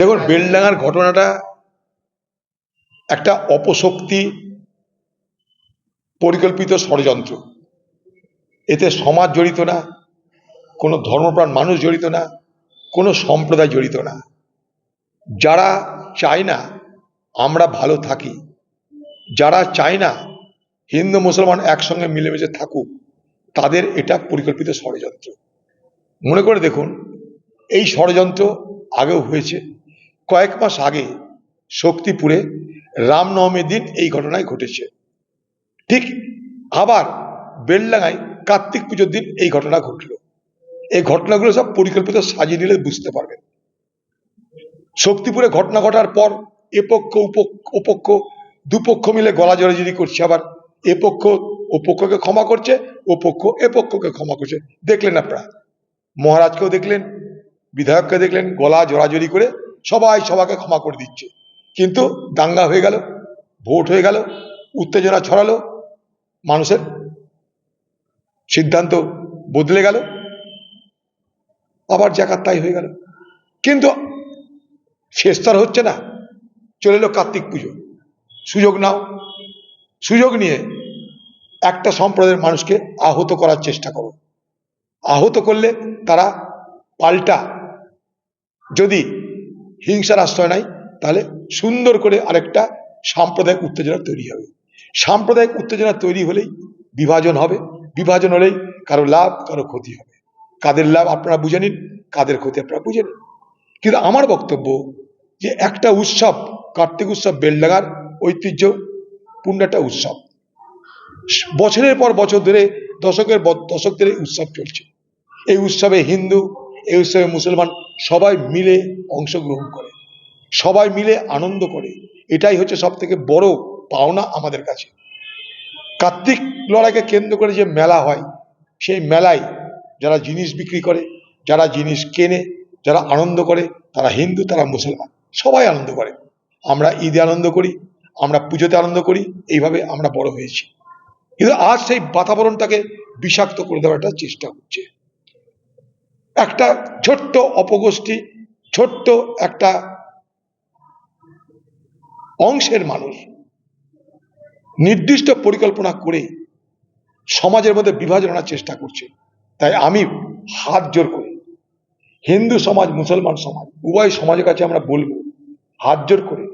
দেখুন, বেলডাঙ্গার ঘটনাটা একটা অপশক্তি পরিকল্পিত ষড়যন্ত্র। এতে সমাজ জড়িত না, কোনো ধর্মপ্রাণ মানুষ জড়িত না, কোনো সম্প্রদায় জড়িত না। যারা চায় না আমরা ভালো থাকি, যারা চায় না হিন্দু মুসলমান একসঙ্গে মিলেমিশে থাকুক, তাদের এটা পরিকল্পিত ষড়যন্ত্র। মনে করে দেখুন, এই ষড়যন্ত্র আগেও হয়েছে। কয়েক মাস আগে শক্তিপুরে রামনবমীর দিন এই ঘটনায় ঘটেছে। ঠিক আবার বেলডাঙায় কার্তিক পুজোর দিন এই ঘটনা ঘটলো। এই ঘটনাগুলো সব পরিকল্পিত সাজিয়ে নিলে বুঝতে পারবেন। শক্তিপুরে ঘটনা ঘটার পর এপক্ষ উপক- ওপক্ষ দুপক্ষ মিলে গলা জড়াজড়ি করছে আবার। এ পক্ষ ও ক্ষমা করছে ও পক্ষ এ পক্ষকে ক্ষমা করছে। দেখলেন আপনারা। মহারাজকেও দেখলেন, বিধায়ককে দেখলেন, গলা জড়াজড়ি করে সবাই সবাকে ক্ষমা করে দিচ্ছে। কিন্তু দাঙ্গা হয়ে গেল, ভোট হয়ে গেল, উত্তেজনা ছড়ালো, মানুষের সিদ্ধান্ত বদলে গেল, আবার জাকাত তাই হয়ে গেল। কিন্তু শেষ তো আর হচ্ছে না, চলে এলো কার্তিক পুজো। সুযোগ নাও, সুযোগ নিয়ে একটা সম্প্রদায়ের মানুষকে আহত করার চেষ্টা করো। আহত করলে তারা পাল্টা, যদি হিংসার আশ্রয় নাই, তাহলে সুন্দর করে আরেকটা সাম্প্রদায়িক উত্তেজনা তৈরি হবে। সাম্প্রদায়িক উত্তেজনা তৈরি হলেই বিভাজন হবে। বিভাজন হলেই কারও লাভ, কারও ক্ষতি হবে। কাদের লাভ আপনারা বুঝে নিন, কাদের ক্ষতি আপনারা বুঝে নিন। কিন্তু আমার বক্তব্য যে একটা উৎসব, কার্তিক উৎসব, বেলডাঙ্গার ঐতিহ্য পূর্ণ একটা উৎসব। বছরের পর বছর ধরে দশকের দশক ধরে উৎসব চলছে। এই উৎসবে হিন্দু এই উৎসবে মুসলমান সবাই মিলে অংশগ্রহণ করে, সবাই মিলে আনন্দ করে। এটাই হচ্ছে সব থেকে বড় পাওনা আমাদের কাছে। কার্তিক লড়াইকে কেন্দ্র করে যে মেলা হয়, সেই মেলায় যারা জিনিস বিক্রি করে, যারা জিনিস কেনে, যারা আনন্দ করে, তারা হিন্দু, তারা মুসলমান, সবাই আনন্দ করে। আমরা ঈদে আনন্দ করি, আমরা পুজোতে আনন্দ করি, এইভাবে আমরা বড় হয়েছি। কিন্তু আজ সেই বাতাবরণটাকে বিষাক্ত করে দেওয়ার চেষ্টা হচ্ছে। একটা ছোট্ট অপগোষ্ঠী, ছোট্ট একটা অংশের মানুষ নির্দিষ্ট পরিকল্পনা করে সমাজের মধ্যে বিভাজন আনার চেষ্টা করছে। তাই আমি হাত জোর করি, হিন্দু সমাজ, মুসলমান সমাজ, উভয় সমাজের কাছে আমরা বলব, হাত জোর করে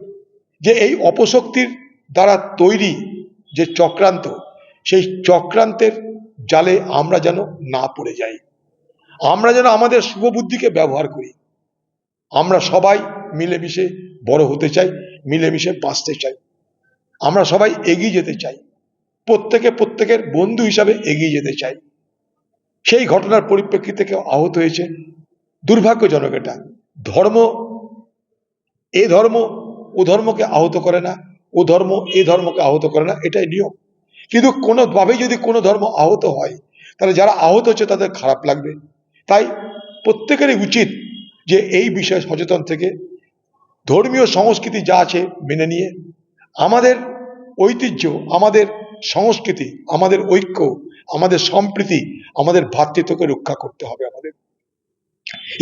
যে এই অপশক্তির দ্বারা তৈরি যে চক্রান্ত, সেই চক্রান্তের জালে আমরা যেন না পড়ে যাই। আমরা যেন আমাদের শুভবুদ্ধিকে ব্যবহার করি। আমরা সবাই মিলেমিশে বড় হতে চাই, মিলেমিশে বাঁচতে চাই। আমরা সবাই এগিয়ে যেতে চাই। প্রত্যেকে প্রত্যেকের বন্ধু হিসাবে এগিয়ে যেতে চাই। সেই ঘটনার পরিপ্রেক্ষিতে কেউ আহত হয়েছে দুর্ভাগ্যজনক এটা। ধর্ম, এ ধর্ম ও ধর্মকে আহত করে না, ও ধর্ম এ ধর্মকে আহত করে না, এটাই নিয়ম। কিন্তু কোনোভাবেই যদি কোনো ধর্ম আহত হয়, তাহলে যারা আহত হচ্ছে তাদের খারাপ লাগবে। তাই প্রত্যেকেরই উচিত যে এই বিষয়ে সচেতন থেকে ধর্মীয় সংস্কৃতি যা আছে মেনে নিয়ে আমাদের ঐতিহ্য, আমাদের সংস্কৃতি, আমাদের ঐক্য, আমাদের সম্প্রীতি, আমাদের ভ্রাতৃত্বকে রক্ষা করতে হবে আমাদের।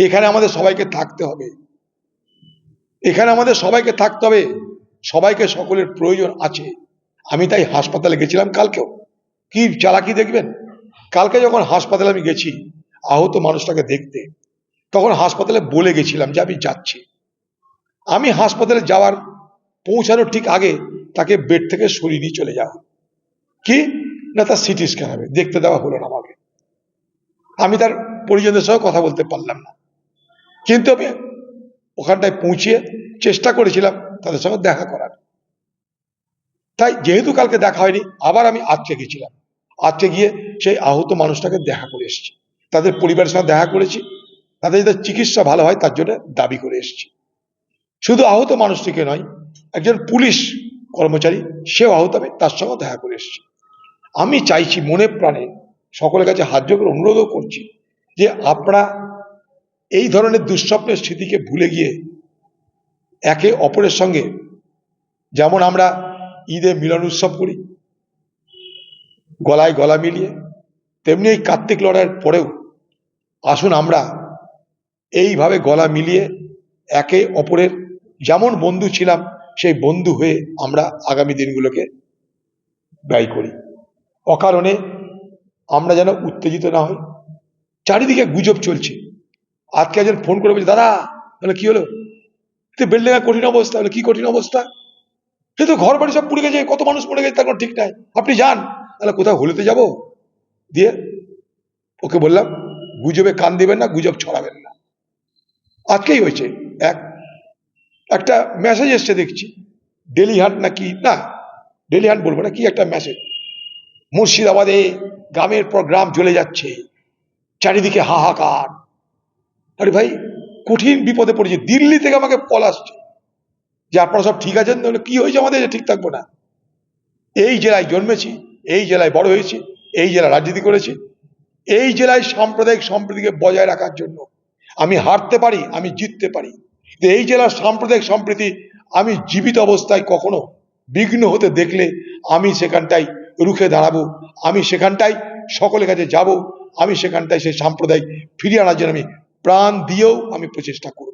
এখানে আমাদের সবাইকে থাকতে হবে। এখানে আমাদের সবাইকে থাকতে হবে। সবাইকে সকলের প্রয়োজন আছে। আমি তাই হাসপাতালে গেছিলাম কালকেও। কি চালাকি দেখবেন? কালকে যখন হাসপাতালে আমি গেছি আহত মানুষটাকে দেখতে, তখন হাসপাতালে বলে গেছিলাম যে আমি যাচ্ছি। আমি হাসপাতালে যাওয়ার, পৌঁছানোর ঠিক আগে তাকে বেড থেকে সরিয়ে নিয়ে চলে যাওয়া। কি? না, তার সিটি স্ক্যান হবে, দেখতে দেওয়া হলো না আমাকে। আমি তার পরিজনদের সঙ্গে কথা বলতে পারলাম না। কিন্তু আমি ওখানটায় পৌঁছিয়ে চেষ্টা করেছিলাম তাদের সঙ্গে দেখা করার। তাই যেহেতু কালকে দেখা হয়নি, আবার আমি আজকে গেছিলাম। আজকে গিয়ে সেই আহত মানুষটাকে দেখা করে এসেছি। তাদের পরিবারের সঙ্গে দেখা করেছি। তাদের যাতে চিকিৎসা ভালো হয়, তার জন্য দাবি করে এসেছি। শুধু আহত মানুষটিকে নয়, একজন পুলিশ কর্মচারী, সেও আহত হবে, তার সঙ্গে দেখা করে এসেছি। আমি চাইছি মনে প্রাণে সকলের কাছে হাত করে অনুরোধও করছি যে আপনারা এই ধরনের দুঃস্বপ্নের স্মৃতিকে ভুলে গিয়ে একে অপরের সঙ্গে, যেমন আমরা ঈদে মিলন উৎসব করি, গলায় গলা মিলিয়ে, তেমনি এই কার্তিক লড়াইয়ের পরেও আসুন আমরা এইভাবে গলা মিলিয়ে একে অপরের যেমন বন্ধু ছিলাম, সেই বন্ধু হয়ে আমরা আগামী দিনগুলোকে ব্যয় করি। অকারণে আমরা যেন উত্তেজিত না হই। চারিদিকে গুজব চলছে। আজকে একজন ফোন করে বলছে, দাদা তাহলে কি হলো? বিল্ডিং এর কঠিন অবস্থা, বলে, কি কঠিন অবস্থা? সে তো ঘর বাড়ি সব পুড়ে গেছে, কত মানুষ পড়ে গেছে, তার কোনো ঠিক নাই। আপনি যান তাহলে কোথাও হলিতে যাব? দিয়ে ওকে বললাম গুজবে কান দিবেন না, গুজব ছড়াবেন না। আজকেই হয়েছে। এক, একটা মেসেজ এসছে দেখছি। ডেলি হাট নাকি, না ডেলি হাট বলব না, কি একটা মেসেজ মুর্শিদাবাদে গ্রামের পর গ্রাম চলে যাচ্ছে। চারিদিকে হাহাকার। আরে ভাই, কঠিন বিপদে পড়েছে। দিল্লি থেকে আমাকে কল আসছে। যে আপনারা সব ঠিক আছেন? তাহলে কি হয়েছে আমাদের? ঠিক থাকব না। এই জেলায় জন্মেছি, এই জেলায় বড় হয়েছি, এই জেলা রাজনীতি করেছি এই জেলায় সাম্প্রদায়িক সম্প্রীতিকে বজায় রাখার জন্য আমি হারতে পারি, আমি জিততে পারি। এই জেলার সাম্প্রদায়িক সম্প্রীতি আমি জীবিত অবস্থায় কখনো বিঘ্ন হতে দেখলে আমি সেখানটাই রুখে দাঁড়াবো, আমি সেখানটাই সকলের কাছে যাব, আমি সেখানটায় সেই সাম্প্রদায়িক ফিরিয়ে আনার জন্য আমি প্রাণ দিয়েও আমি প্রচেষ্টা করব।